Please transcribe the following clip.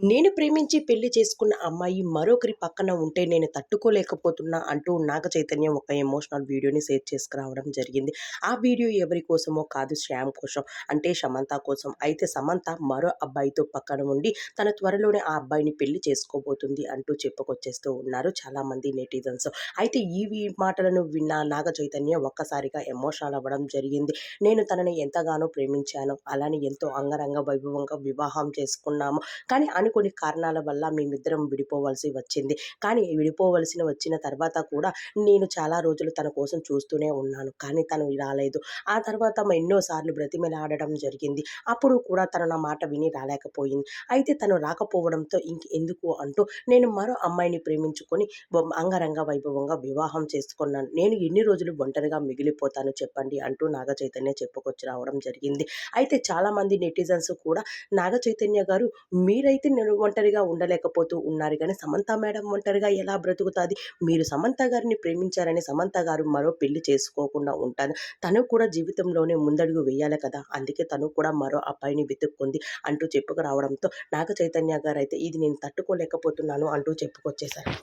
నేను ప్రేమించి పెళ్ళి చేసుకున్న అమ్మాయి మరొకరి పక్కన ఉంటే నేను తట్టుకోలేకపోతున్నా అంటూ నాగ చైతన్యం ఒక ఎమోషనల్ వీడియోని షేర్ చేసుకురావడం జరిగింది. ఆ వీడియో ఎవరి కోసమో కాదు శ్యామ్ కోసం అంటే సమంత కోసం. అయితే సమంత మరో అబ్బాయితో పక్కన ఉండి తన త్వరలోనే ఆ అబ్బాయిని పెళ్ళి చేసుకోబోతుంది అంటూ చెప్పుకొచ్చేస్తూ ఉన్నారు చాలామంది నెటిజన్స్. అయితే ఈ మాటలను విన్న నాగ చైతన్యం ఒక్కసారిగా ఎమోషనల్ అవ్వడం జరిగింది. నేను తనని ఎంతగానో ప్రేమించాను. అలానే ఎంతో అంగరంగ వైభవంగా వివాహం చేసుకున్నాము. కానీ అనుకోని కారణాల వల్ల మేమిద్దరం విడిపోవలసి వచ్చింది. కానీ విడిపోవలసిన వచ్చిన తర్వాత కూడా నేను చాలా రోజులు తన కోసం చూస్తూనే ఉన్నాను. కానీ తను రాలేదు. ఆ తర్వాత ఎన్నోసార్లు బ్రతిమలాడడం జరిగింది. అప్పుడు కూడా తను నా మాట విని రాలేకపోయింది. అయితే తను రాకపోవడంతో ఇంక ఎందుకు అంటూ నేను మరో అమ్మాయిని ప్రేమించుకొని అంగరంగ వైభవంగా వివాహం చేసుకున్నాను. నేను ఎన్ని రోజులు ఒంటరిగా మిగిలిపోతాను చెప్పండి అంటూ నాగ చైతన్య చెప్పుకొచ్చి రావడం జరిగింది. అయితే చాలామంది నెటిజన్స్ కూడా నాగ చైతన్య గారు మీరైతే ఒంటరిగా ఉండలేకపోతూ ఉన్నారు. కానీ సమంత మేడం ఒంటరిగా ఎలా బ్రతుకుతుంది? మీరు సమంత గారిని ప్రేమించారని సమంత గారు మరో పెళ్ళి చేసుకోకుండా ఉంటాను తను కూడా జీవితంలోనే ముందడుగు వేయాలి కదా? అందుకే తను కూడా మరో అబ్బాయిని వెతుక్కుంది అంటూ చెప్పుకు రావడంతో నాగ చైతన్య గారు అయితే ఇది నేను తట్టుకోలేకపోతున్నాను అంటూ చెప్పుకొచ్చేశారు.